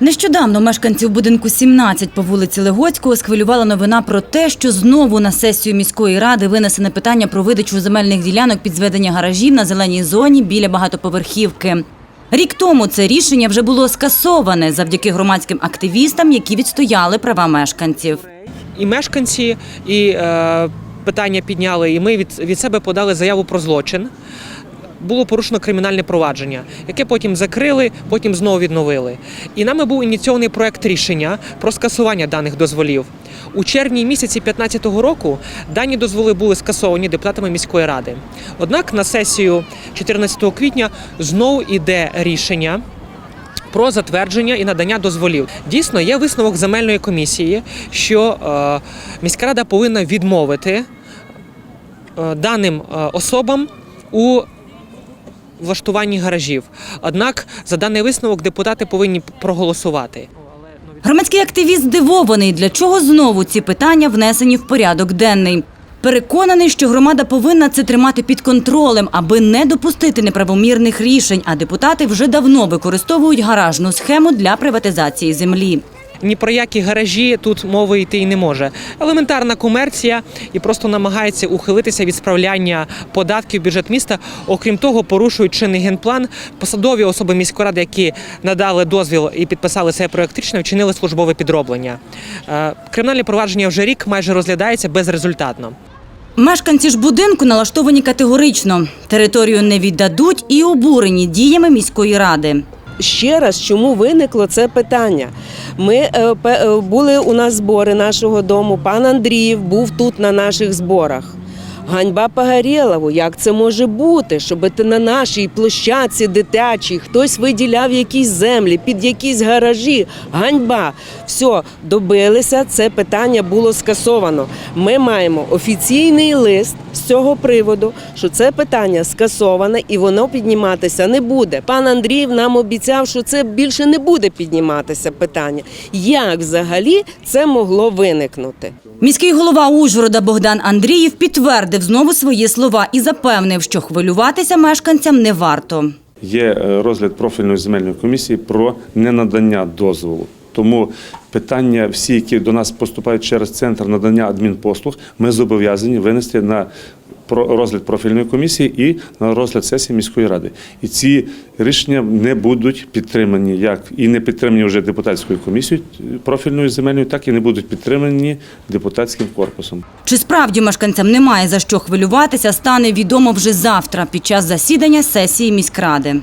Нещодавно мешканців будинку 17 по вулиці Легоцького схвилювала новина про те, що знову на сесію міської ради винесене питання про видачу земельних ділянок під зведення гаражів на зеленій зоні біля багатоповерхівки. Рік тому це рішення вже було скасоване завдяки громадським активістам, які відстояли права мешканців. і мешканці, і е, питання підняли, і ми від, від себе подали заяву про злочин. Було порушено кримінальне провадження, яке потім закрили, потім знову відновили. І нами був ініційований проект рішення про скасування даних дозволів. У червні місяці 2015 року дані дозволи були скасовані депутатами міської ради. Однак на сесію 14 квітня знову йде рішення про затвердження і надання дозволів. Дійсно, є висновок земельної комісії, що е, міська рада повинна відмовити е, даним е, особам у влаштуванні гаражів. Однак за даний висновок депутати повинні проголосувати. Громадський активіст здивований, для чого знову ці питання внесені в порядок денний. Переконаний, що громада повинна це тримати під контролем, аби не допустити неправомірних рішень. А депутати вже давно використовують гаражну схему для приватизації землі. Ні про які гаражі тут мови йти й не може. Елементарна комерція і просто намагається ухилитися від справляння податків в бюджет міста. Окрім того, порушують чинний генплан. Посадові особи міської ради, які надали дозвіл і підписали цей проект рішення, вчинили службове підроблення. Е, Кримінальне провадження вже рік майже розглядається безрезультатно. Мешканці ж будинку налаштовані категорично. Територію не віддадуть і обурені діями міської ради. Ще раз, чому виникло це питання. Ми е, е, були у нас збори нашого дому. Пан Андріїв був тут на наших зборах. Ганьба Погорєлову, як це може бути, щоб на нашій площадці дитячій хтось виділяв якісь землі під якісь гаражі. Ганьба. Все, добилися, це питання було скасовано. Ми маємо офіційний лист з цього приводу, що це питання скасоване і воно підніматися не буде. Пан Андріїв нам обіцяв, що це більше не буде підніматися питання. Як взагалі це могло виникнути? Міський голова Ужгорода Богдан Андріїв підтвердив знову свої слова і запевнив, що хвилюватися мешканцям не варто. Є е, розгляд профільної земельної комісії про ненадання дозволу. Тому питання, всі, які до нас поступають через центр надання адмінпослуг, ми зобов'язані винести на розгляд профільної комісії і на розгляд сесії міської ради. І ці рішення не будуть підтримані, як і не підтримані вже депутатською комісією профільною земельною, так і не будуть підтримані депутатським корпусом. Чи справді мешканцям немає за що хвилюватися, стане відомо вже завтра під час засідання сесії міськради.